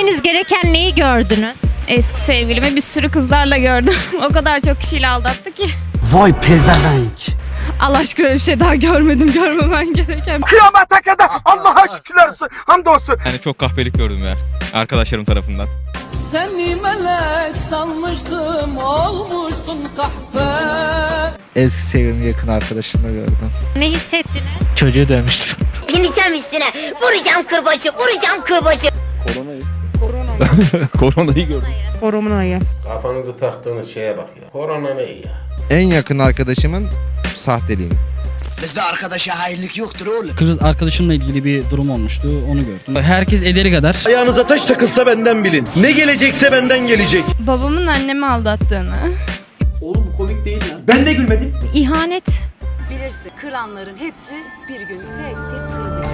görmemeniz gereken neyi gördünüz? Eski sevgilimi bir sürü kızlarla gördüm. o kadar çok kişiyle aldattı ki. Vay pezevenk. Allah aşkına öyle bir şey daha görmedim görmemen gereken. Kıyamete kadar Allah'a şükürler olsun. Hamdolsun. Yani çok kahpelik gördüm ya arkadaşlarım tarafından. Seni melek sanmıştım olmuşsun kahpe Eski sevgilimi yakın arkadaşımla gördüm. Ne hissettiniz? Çocuğu dövmüştüm. Bineceğim üstüne. Vuracağım kırbacı, vuracağım kırbacı. Koronayı gördüm. Kafanızı taktığınız şeye bak ya. Korona ne ya? En yakın arkadaşımın sahteliğini. Bizde arkadaşa hainlik yoktur oğlum. Kız arkadaşımla ilgili bir durum olmuştu. Onu gördüm. Herkes ederi kadar. Ayağınıza taş takılsa benden bilin. Ne gelecekse benden gelecek. Babamın annemi aldattığını. Oğlum bu komik değil ya. Ben de gülmedim. İhanet. Bilirsin kıranların hepsi bir gün tek tek kırılacak